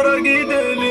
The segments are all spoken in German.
Doktora gidelim.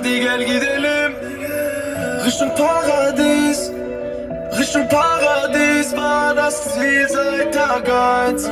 Hadi gel gidelim. Richtung Paradies Richtung Paradies war das Ziel seit Tag 1